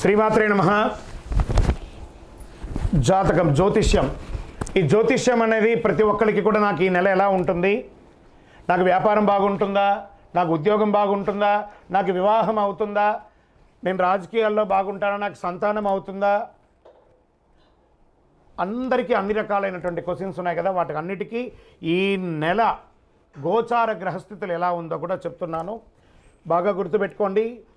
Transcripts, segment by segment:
శ్రీమాత్రే నమ. జాతకం జ్యోతిష్యం. ఈ జ్యోతిష్యం అనేది ప్రతి ఒక్కరికి కూడా నాకు ఈ నెల ఎలా ఉంటుంది? నాకు వ్యాపారం బాగుంటుందా? నాకు ఉద్యోగం బాగుంటుందా? నాకు వివాహం అవుతుందా? నేను రాజకీయాల్లో బాగుంటానా? నాకు సంతానం అవుతుందా? అందరికీ అన్ని రకాలైనటువంటి క్వశ్చన్స్ ఉన్నాయి కదా. వాటికి అన్నిటికీ ఈ నెల గోచార గ్రహస్థితులు ఎలా ఉందో కూడా చెప్తున్నాను. బాగా గుర్తుపెట్టుకోండి.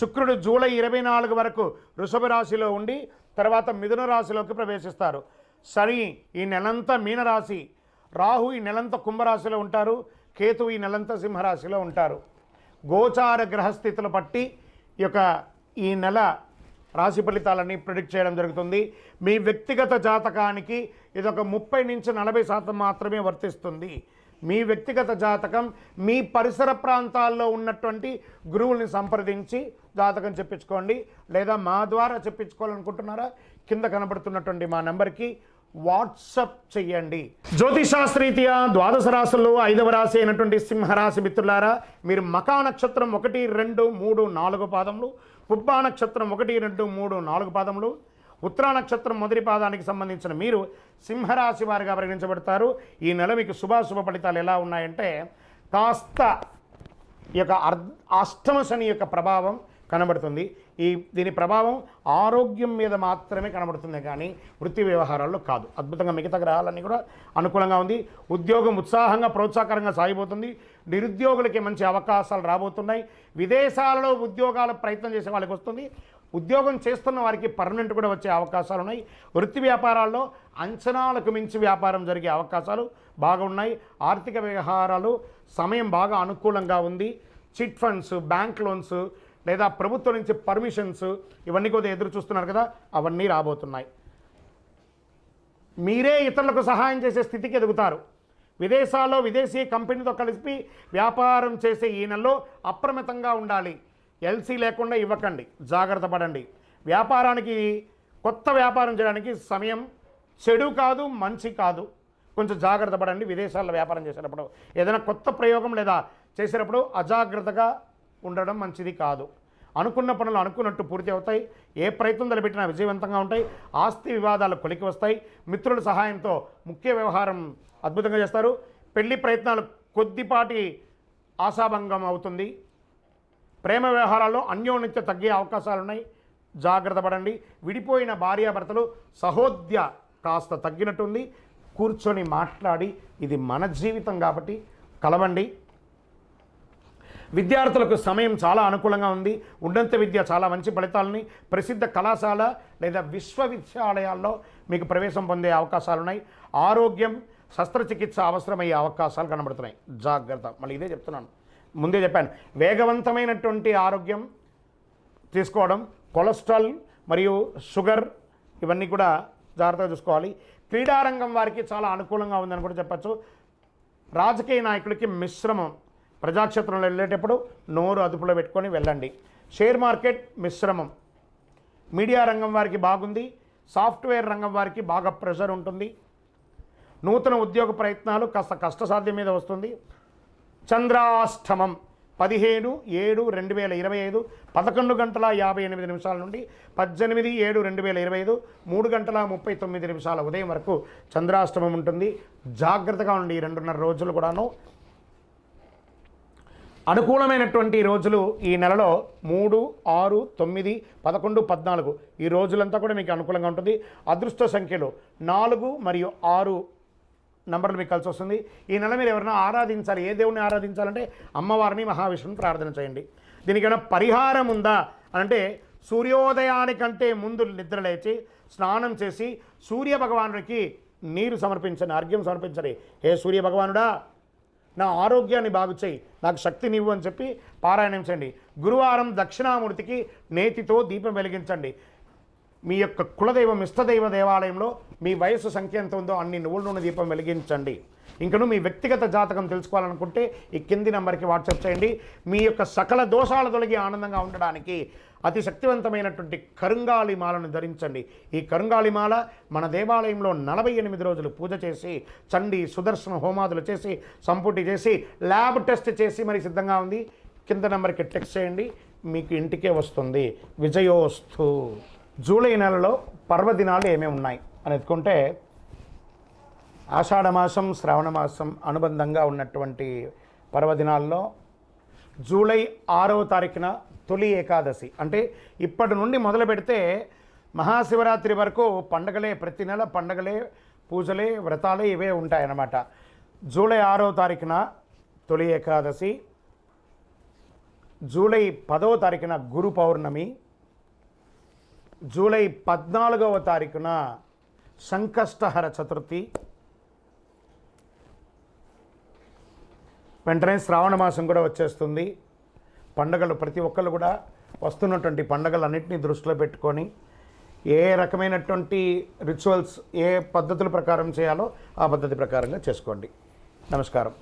శుక్రుడు జూలై ఇరవై నాలుగు వరకు వృషభ రాశిలో ఉండి తర్వాత మిథున రాశిలోకి ప్రవేశిస్తారు. శని ఈ నెలంతా మీనరాశి. రాహు ఈ నెలంతా కుంభరాశిలో ఉంటారు. కేతు ఈ నెలంతా సింహరాశిలో ఉంటారు. గోచార గ్రహస్థితులు బట్టి ఈ యొక్క ఈ నెల రాశి ఫలితాలని ప్రిడిక్ట్ చేయడం జరుగుతుంది. మీ వ్యక్తిగత జాతకానికి ఇది ఒక ముప్పై నుంచి నలభై శాతం మాత్రమే వర్తిస్తుంది. మీ వ్యక్తిగత జాతకం మీ పరిసర ప్రాంతాల్లో ఉన్నటువంటి గురువుల్ని సంప్రదించి జాతకం చెప్పించుకోండి. లేదా మా ద్వారా చెప్పించుకోవాలనుకుంటున్నారా? కింద కనబడుతున్నటువంటి మా నెంబర్కి వాట్సప్ చెయ్యండి. జ్యోతిషాస్త్రీత్యా ద్వాదశ రాశుల్లో ఐదవ రాశి అయినటువంటి సింహరాశి మిత్రులారా మీరు మకా నక్షత్రం ఒకటి రెండు మూడు నాలుగు పాదములు పుబ్బా నక్షత్రం ఒకటి రెండు మూడు నాలుగు పాదములు. ఉత్తరా నక్షత్రం మొదటి పాదానికి సంబంధించిన మీరు సింహరాశి వారిగా పరిగణించబడతారు. ఈ నెల మీకు శుభాశుభ ఫలితాలు ఎలా ఉన్నాయంటే కాస్త ఈ యొక్క అర్ధ అష్టమ శని యొక్క ప్రభావం కనబడుతుంది. ఈ దీని ప్రభావం ఆరోగ్యం మీద మాత్రమే కనబడుతుంది కానీ వృత్తి వ్యవహారాల్లో కాదు. అద్భుతంగా మిగతా గ్రహాలన్నీ కూడా అనుకూలంగా ఉంది. ఉద్యోగం ఉత్సాహంగా ప్రోత్సాహకరంగా సాగిపోతుంది. నిరుద్యోగులకి మంచి అవకాశాలు రాబోతున్నాయి. విదేశాలలో ఉద్యోగాల ప్రయత్నం చేసే వాళ్ళకి వస్తుంది. ఉద్యోగం చేస్తున్న వారికి పర్మనెంట్ కూడా వచ్చే అవకాశాలు ఉన్నాయి. వృత్తి వ్యాపారాల్లో అంచనాలకు మించి వ్యాపారం జరిగే అవకాశాలు బాగా ఉన్నాయి. ఆర్థిక వ్యవహారాలు సమయం బాగా అనుకూలంగా ఉంది. చిట్ ఫండ్స్ బ్యాంక్ లోన్స్ లేదా ప్రభుత్వం నుంచి పర్మిషన్స్ ఇవన్నీ కూడా ఎదురు చూస్తున్నారు కదా అవన్నీ రాబోతున్నాయి. మీరే ఇతరులకు సహాయం చేసే స్థితికి ఎదుగుతారు. విదేశాల్లో విదేశీ కంపెనీతో కలిసి వ్యాపారం చేసే ఈ నెలలో అప్రమత్తంగా ఉండాలి. ఎల్సీ లేకుండా ఇవ్వకండి. జాగ్రత్త పడండి. వ్యాపారానికి కొత్త వ్యాపారం చేయడానికి సమయం చెడు కాదు మంచి కాదు. కొంచెం జాగ్రత్త పడండి. విదేశాల్లో వ్యాపారం చేసేటప్పుడు ఏదైనా కొత్త ప్రయోగం లేదా చేసేటప్పుడు అజాగ్రత్తగా ఉండడం మంచిది కాదు. అనుకున్న పనులు అనుకున్నట్టు పూర్తి అవుతాయి. ఏ ప్రయత్నం తలపెట్టినా విజయవంతంగా ఉంటాయి. ఆస్తి వివాదాలు కొలికి వస్తాయి. మిత్రుల సహాయంతో ముఖ్య వ్యవహారం అద్భుతంగా చేస్తారు. పెళ్ళి ప్రయత్నాలు కొద్దిపాటి ఆశాభంగం అవుతుంది. ప్రేమ వ్యవహారాల్లో అన్యోన్యత తగ్గే అవకాశాలు ఉన్నాయి జాగ్రత్త పడండి. విడిపోయిన భార్యాభర్తలు సహోద్య కాస్త తగ్గినట్టుంది. కూర్చొని మాట్లాడి. ఇది మన జీవితం కాబట్టి కలవండి. విద్యార్థులకు సమయం చాలా అనుకూలంగా ఉంది. ఉన్నత విద్య చాలా మంచి ఫలితాలని ప్రసిద్ధ కళాశాల లేదా విశ్వవిద్యాలయాల్లో మీకు ప్రవేశం పొందే అవకాశాలు ఉన్నాయి ఆరోగ్యం శస్త్రచికిత్స అవసరమయ్యే అవకాశాలు కనబడుతున్నాయి. జాగ్రత్త. మళ్ళీ ఇదే చెప్తున్నాను. ముందే చెప్పాను. వేగవంతమైనటువంటి ఆరోగ్యం తీసుకోవడం కొలెస్ట్రాల్ మరియు షుగర్ ఇవన్నీ కూడా జాగ్రత్తగా చూసుకోవాలి. క్రీడారంగం వారికి చాలా అనుకూలంగా ఉందని కూడా చెప్పచ్చు. రాజకీయ నాయకులకి మిశ్రమం. ప్రజాక్షేత్రంలో వెళ్ళేటప్పుడు నోరు అదుపులో పెట్టుకొని వెళ్ళండి. షేర్ మార్కెట్ మిశ్రమం. మీడియా రంగం వారికి బాగుంది. సాఫ్ట్వేర్ రంగం వారికి బాగా ప్రెషర్ ఉంటుంది. నూతన ఉద్యోగ ప్రయత్నాలు కాస్త కష్టసాధ్యం మీద వస్తుంది. చంద్రాష్టమం పదిహేను ఏడు రెండు వేల ఇరవై ఐదు పదకొండు గంటల యాభై ఎనిమిది నిమిషాల నుండి పద్దెనిమిది ఏడు రెండు వేల ఇరవై ఐదు మూడు గంటల ముప్పై తొమ్మిది నిమిషాల ఉదయం వరకు చంద్రాష్టమం ఉంటుంది. జాగ్రత్తగా ఉండి ఈ రెండున్నర రోజులు కూడాను. అనుకూలమైనటువంటి రోజులు ఈ నెలలో మూడు ఆరు తొమ్మిది పదకొండు పద్నాలుగు. ఈ రోజులంతా కూడా మీకు అనుకూలంగా ఉంటుంది. అదృష్ట సంఖ్యలు నాలుగు మరియు ఆరు నంబర్లు మీకు కలిసి వస్తుంది. ఈ నెల మీరు ఎవరైనా ఆరాధించాలి ఏ దేవుడిని ఆరాధించాలంటే అమ్మవారిని మహావిష్ణుని ప్రార్థన చేయండి. దీనికైనా పరిహారం ఉందా అంటే సూర్యోదయానికంటే ముందు నిద్ర లేచి స్నానం చేసి సూర్య భగవానుడికి నీరు సమర్పించండి అర్ఘ్యం సమర్పించండి. హే సూర్య భగవానుడా నా ఆరోగ్యాన్ని బాగు చేయి నాకు శక్తినివ్వు అని చెప్పి పారాయణం చేయండి. గురువారం దక్షిణామూర్తికి నేతితో దీపం వెలిగించండి. మీ యొక్క కులదైవం ఇష్టదైవ దేవాలయంలో మీ వయసు సంఖ్య ఎంత ఉందో అన్ని నువ్వుల నూనె దీపం వెలిగించండి. ఇంకను మీ వ్యక్తిగత జాతకం తెలుసుకోవాలనుకుంటే ఈ కింది నెంబర్కి వాట్సాప్ చేయండి. మీ యొక్క సకల దోషాలు తొలగి ఆనందంగా ఉండడానికి అతి శక్తివంతమైనటువంటి కరుంగాళి మాలను ధరించండి. ఈ కరుంగాళి మాల మన దేవాలయంలో నలభై ఎనిమిది రోజులు పూజ చేసి చండి సుదర్శన హోమాదులు చేసి సంపుటి చేసి ల్యాబ్ టెస్ట్ చేసి మరి సిద్ధంగా ఉంది. కింద నెంబర్కి టెక్స్ట్ చేయండి. మీకు ఇంటికే వస్తుంది. విజయోస్తు. జూలై నెలలో పర్వదినాలు ఏమేమి ఉన్నాయి? అని ఎత్తుకుంటే ఆషాఢమాసం శ్రావణమాసం అనుబంధంగా ఉన్నటువంటి పర్వదినాల్లో జూలై ఆరవ తారీఖున తొలి ఏకాదశి. అంటే ఇప్పటి నుండి మొదలు పెడితే మహాశివరాత్రి వరకు పండగలే ప్రతి నెల పండగలే పూజలే వ్రతాలే ఇవే ఉంటాయన్నమాట. జూలై ఆరవ తారీఖున తొలి ఏకాదశి జూలై పదవ తారీఖున గురు పౌర్ణమి జూలై పద్నాలుగవ తారీఖున సంకష్టహర చతుర్థి. వెంటనే శ్రావణ మాసం కూడా వచ్చేస్తుంది. పండగలు ప్రతి ఒక్కళ్ళు కూడా వస్తున్నటువంటి పండగలన్నింటినీ దృష్టిలో పెట్టుకొని ఏ రకమైనటువంటి రిచువల్స్ ఏ పద్ధతుల ప్రకారం చేయాలో ఆ పద్ధతి ప్రకారంగా చేసుకోండి. నమస్కారం.